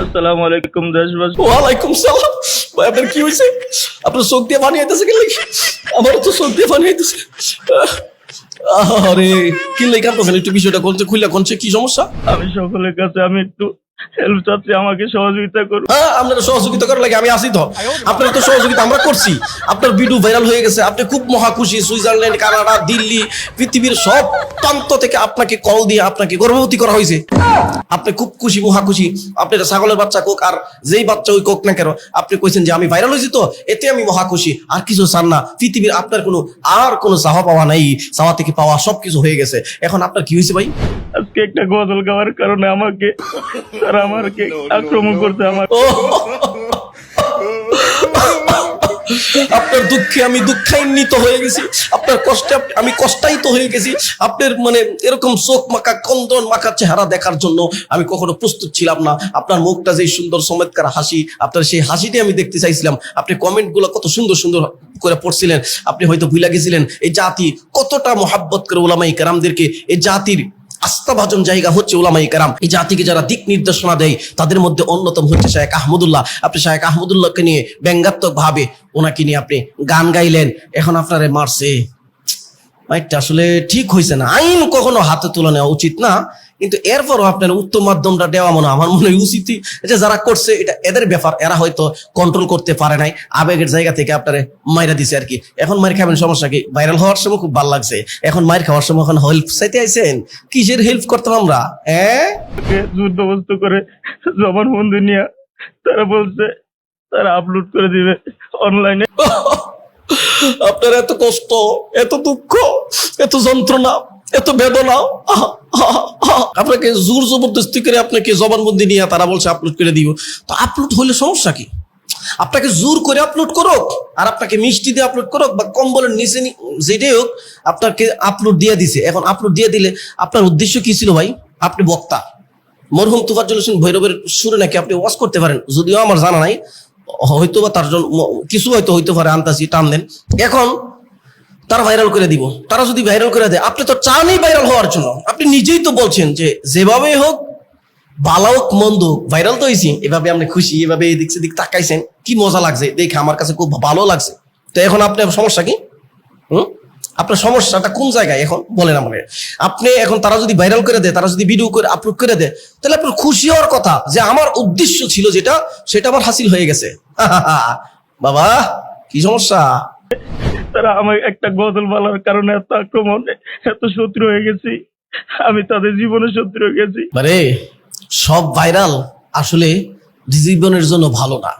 আসসালামু আলাইকুম দেশবাসী। ওয়ালাইকুম সালাম। ভাই আপনার কি হয়েছে? আপনার চোখ দিয়ে পানি আইতেছে কি লাগি? আমারও তো চোখ দিয়ে পানি আইতেছে। আরে কি লেখা একটু বিষয়টা কোনছে খুললে কোনছে কি সমস্যা? আমি সকলের কাছে আমি একটু হেল্প চাচ্ছি আমাকে সহযোগিতা করুন হ্যাঁ আপনারা সহযোগিতা করার লাগে আমি আসি তো আপনারা তো সহযোগিতা আমরা করছি। আপনার ভিডিও ভাইরাল হয়ে গেছে আপনি খুব মহা খুশি সুইজারল্যান্ড কানাডা দিল্লি পৃথিবীর সব প্রান্ত থেকে আপনাকে কল দিয়ে আপনাকে গর্ভবতী করা হয়েছে। আপনি খুব খুশি মহা খুশি আপনি ছাগলের বাচ্চা কোক আর যেই বাচ্চা ওই কোক না কেন আপনি কইছেন যে আমি ভাইরাল হয়েছি তো এতে আমি মহা খুশি আর কিছু চান না পৃথিবীর আপনার কোনো আর কোনো চাওয়া পাওয়া নাই। চাওয়া থেকে পাওয়া সবকিছু হয়ে গেছে। এখন আপনার কি হয়েছে ভাই? আজকে একটা গজল গাওয়ার কারণে আমাকে তারা আমাকে আক্রমণ করছে আমার আপনার দুঃখে আমি দুঃখান্বিত হয়ে গেছি। আপনার কষ্টে আমি কষ্টায়িত হয়ে গেছি। আপনার মানে এরকম চোখ মাখা কন্দন মাখা চেহারা দেখার জন্য আমি কখনো প্রস্তুত ছিলাম না। আপনার মুখটা যে সুন্দর চমৎকার হাসি আপনার সেই হাসিটি আমি দেখতে চাইছিলাম। আপনি কমেন্টগুলো কত সুন্দর সুন্দর করে পড়ছিলেন। আপনি হয়তো ভুলে গেছিলেন এই জাতি কতটা মোহাব্বত করে ওলামাই কারামদেরকে এই জাতির আস্থাভাজন জায়গা হচ্ছে ওলামাই কারাম। এই জাতিকে যারা দিক নির্দেশনা দেয়, তাদের মধ্যে অন্যতম হচ্ছে শায়েক আহমদুল্লাহ। আপনি শায়েক আহমদুল্লাহকে নিয়ে ব্যঙ্গাত্মক ভাবে ওনাকে নিয়ে আপনি গান গাইলেন, এখন আপনারে মারছে। আসলে ঠিক হয়েছে না। আইন কখনো হাতে তুলে নেওয়া উচিত না। কিন্তু এরপরও আপনার উত্তম মাধ্যমটা দেওয়া মনে আমার মনে হয় উচিত যারা করছে এটা এদের ব্যাপার এরা হয়তো কন্ট্রোল করতে পারে নাই আবেগের জায়গা থেকে আপনারে মাইরা দিছে আর কি। এখন মাইর খাবেন সমস্যা কি? ভাইরাল হওয়ার সময় খুব ভালো লাগছে। এখন মাইর খাওয়ার সময় এখন হেল্প চাইতে আইছেন? কিসের হেল্প করতাম আমরা? হ্যাঁ? যুদ্ধবস্ত করে জবানবন্দি নিয়ে তারা বলছে তারা আপলোড করে দিবে অনলাইনে আপনার এত কষ্ট এত দুঃখ এত যন্ত্রণা এত বেদনা। আপনাকে জোর জবরদস্তি করে আপনাকে জবানবন্দি নিয়ে তারা বলছে আপলোড করে দিব। তো আপলোড হলে সমস্যা কি? আপনাকে জোর করে আপলোড করুক, আর আপনাকে মিষ্টি দিয়ে আপলোড করুক, বা কম্বলের নিচে যেটাই হোক, আপনাকে আপলোড দিয়ে দিছে। এখন আপলোড দিয়ে দিলে আপনার উদ্দেশ্য কি ছিল ভাই? আপনি বক্তা। মরহুম তুফাজ্জল হোসেন ভৈরবের সুরে নাকি আপনি ওয়াশ করতে পারেন? যদিও আমার জানা নাই হয়তো বা তার জন্য কিছু হয়তো হইতে পারে আন্তাজি টান দেন। এখন তারা ভাইরাল করে দিব। তারা যদি ভাইরাল করে দেয়, আপনি তো চানই ভাইরাল হওয়ার জন্য। আপনি নিজেই তো বলছেন যে যেভাবে হোক, ভালো হোক, মন্দ ভাইরাল তো হয়েছি এভাবে আপনি খুশি, এভাবে এদিক সেদিক তাকাইছেন, কি মজা লাগছে? দেখে আমার কাছে খুব ভালো লাগছে। তো এখন আপনার সমস্যা কি? হুম? আপনার সমস্যাটা কোন জায়গায় এখন? বলেন আমাকে। আপনি এখন তারা যদি ভাইরাল করে দেয়, তারা যদি ভিডিও করে আপলোড করে দেয়, তাহলে আপনার খুশি হওয়ার কথা যে আমার উদ্দেশ্য ছিল যেটা, সেটা আমার হাসিল হয়ে গেছে। বাবা, কি সমস্যা? তারা আমার একটা গজল বলার কারণে এত আক্রমণ, এত শত্রু হয়ে গেছি। আমি তাদের জীবনে শত্রু হয়ে গেছি। মানে সব ভাইরাল আসলে জীবনের জন্য ভালো না।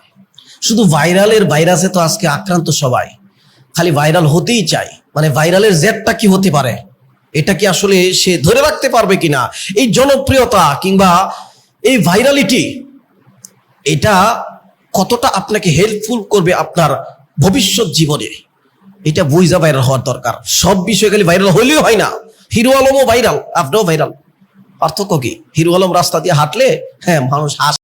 শুধু ভাইরালের ভাইরাসে তো আজকে আক্রান্ত সবাই। খালি ভাইরাল হতেই চায় মানে ভাইরালের জেটটা কি হতে পারে? এটা কি আসলে সে ধরে রাখতে পারবে কিনা? এই জনপ্রিয়তা কিংবা এই ভাইরালিটি এটা কতটা আপনাকে হেল্পফুল করবে আপনার ভবিষ্যৎ জীবনে? এটা বুঝা ভাইরাল হওয়ার দরকার। সব বিষয় খালি ভাইরাল হইলেও হয় না। হিরো আলমও ভাইরাল আপনিও ভাইরাল পার্থক্য কি? হিরো আলম রাস্তা দিয়ে হাঁটলে হ্যাঁ মানুষ হাস।